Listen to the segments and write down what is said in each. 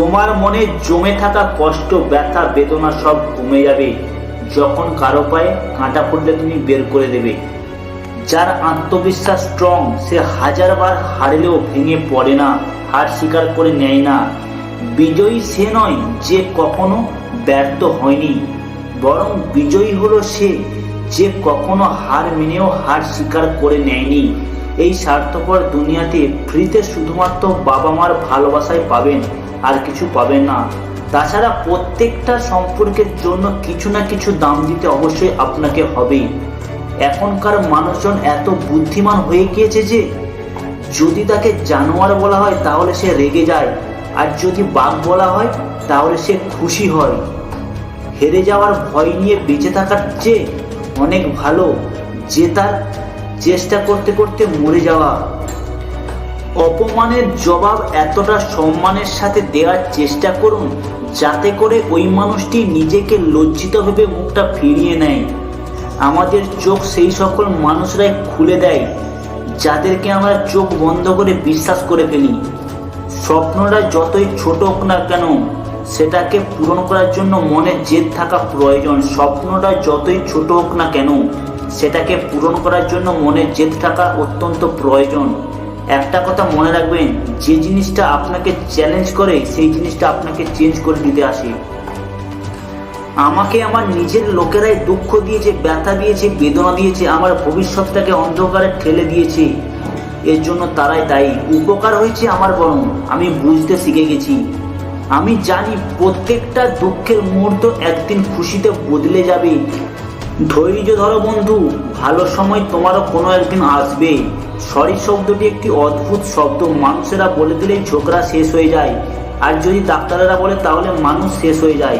তোমার মনে জমে থাকা কষ্ট, ব্যথা, বেদনা সব কমে যাবে। যখন কারও পায়ে কাঁটা পড়লে তুমি বের করে দেবে। যার আত্মবিশ্বাস স্ট্রং সে হাজারবার হারলেও ভেঙে পড়ে না, হার স্বীকার করে নেয় না। বিজয়ী সে নয় যে কখনো ব্যর্থ হয়নি, বরং বিজয়ী হলো সে যে কখনো হার মেনেও হার স্বীকার করে নেয়নি। এই স্বার্থপর দুনিয়াতে ফ্রিতে শুধুমাত্র বাবা মার ভালোবাসাই পাবেন। আর কিছু পাবে না। তাছাড়া প্রত্যেকটা সম্পর্কের জন্য কিছু না কিছু দাম দিতে অবশ্যই আপনাকে হবেই। এখনকার মানুষজন এত বুদ্ধিমান হয়ে গিয়েছে যে, যদি তাকে জানোয়ার বলা হয় তাহলে সে রেগে যায়, আর যদি বাঘ বলা হয় তাহলে সে খুশি হয়। হেরে যাওয়ার ভয় নিয়ে বেঁচে থাকার চেয়ে অনেক ভালো যে তার চেষ্টা করতে করতে মরে যাওয়া। অপমানের জবাব এতটা সম্মানের সাথে দেওয়ার চেষ্টা করুন, যাতে করে ওই মানুষটি নিজেকে লজ্জিত ভেবে মুখটা ফিরিয়ে নেয়। আমাদের চোখ সেই সকল মানুষরাই খুলে দেয়, যাদেরকে আমরা চোখ বন্ধ করে বিশ্বাস করে ফেলি। স্বপ্নটা যতই ছোট হোক না কেন, সেটাকে পূরণ করার জন্য মনে জেদ থাকা প্রয়োজন। স্বপ্নটা যতই ছোট হোক না কেন, সেটাকে পূরণ করার জন্য মনে জেদ থাকা অত্যন্ত প্রয়োজন। একটা কথা মনে রাখবেন, যে জিনিসটা আপনাকে চ্যালেঞ্জ করে, সেই জিনিসটা আপনাকে চেঞ্জ করে দিতে আসে। আমাকে আমার নিজের লোকেরাই দুঃখ দিয়েছে, ব্যথা দিয়েছে, বেদনা দিয়েছে, আমার ভবিষ্যৎটাকে অন্ধকারে ঠেলে দিয়েছে। এর জন্য তারাই দায়ী। উপকার হয়েছে আমার বরং, আমি বুঝতে শিখে গেছি। আমি জানি প্রত্যেকটা দুঃখের মুহূর্ত একদিন খুশিতে বদলে যাবে। ধৈর্য ধরো বন্ধু, ভালো সময় তোমারও কোনো একদিন আসবে সরি শব্দটি একটি অদ্ভুত শব্দ, মানুষেরা বলে দিলেই ঝোঁকরা শেষ হয়ে যায়। আর যদি ডাক্তারেরা বলে, তাহলে মানুষ শেষ হয়ে যায়।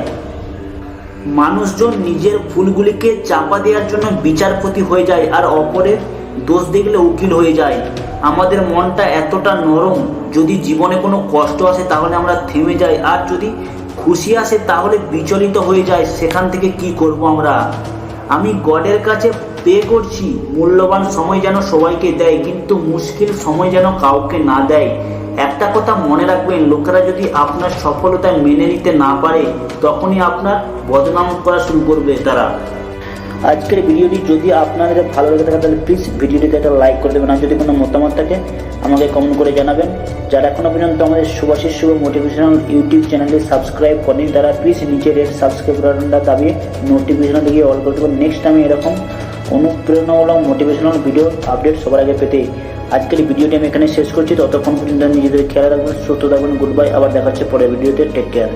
মানুষজন নিজের ভুলগুলিকে চাপা দেওয়ার জন্য বিচারপতি হয়ে যায়, আর অপরের দোষ দেখলে উকিল হয়ে যায়। আমাদের মনটা এতটা নরম, যদি জীবনে কোনো কষ্ট আসে, তাহলে আমরা থেমে যাই। আর যদি খুশি আসে, তাহলে বিচলিত হয়ে যায়। সেখান থেকে কি করব আমরা? আমি গডের কাছে পে করছি, মূল্যবান সময় যেন সবাইকে দেয়, কিন্তু মুশকিল সময় যেন কাউকে না দেয়। একটা কথা মনে রাখবেন, লোকেরা যদি আপনার সফলতা মেনে নিতে না পারে, তখনই আপনার বদনাম করা শুরু করবে তারা। আজকের ভিডিওটি যদি আপনাদের ভালো লেগে থাকে, তাহলে প্লিজ ভিডিওটিতে একটা লাইক করে দেবেন। আর যদি কোনো মতামত থাকে, আমাকে কমেন্ট করে জানাবেন। যারা এখনও পর্যন্ত আমাদের সুভাষিস শুভ মোটিভেশনাল ইউটিউব চ্যানেলে সাবস্ক্রাইব করেন, তারা প্লিজ নিচে রেড সাবস্ক্রাইব বাটনটা দাবিয়ে নোটিফিকেশন দিকে অল করে দেবেন। নেক্সট আমি এরকম অনুপ্রেরণামূলক মোটিভেশনাল ভিডিও আপডেট সবার আগে পেতে আজকের ভিডিওটি আমি এখানে শেষ করছি। ততক্ষণ পর্যন্ত নিজেদের খেয়াল রাখবেন, সুস্থ থাকবেন গুড বাই আবার দেখা হচ্ছে পরের ভিডিওতে টেক কেয়ার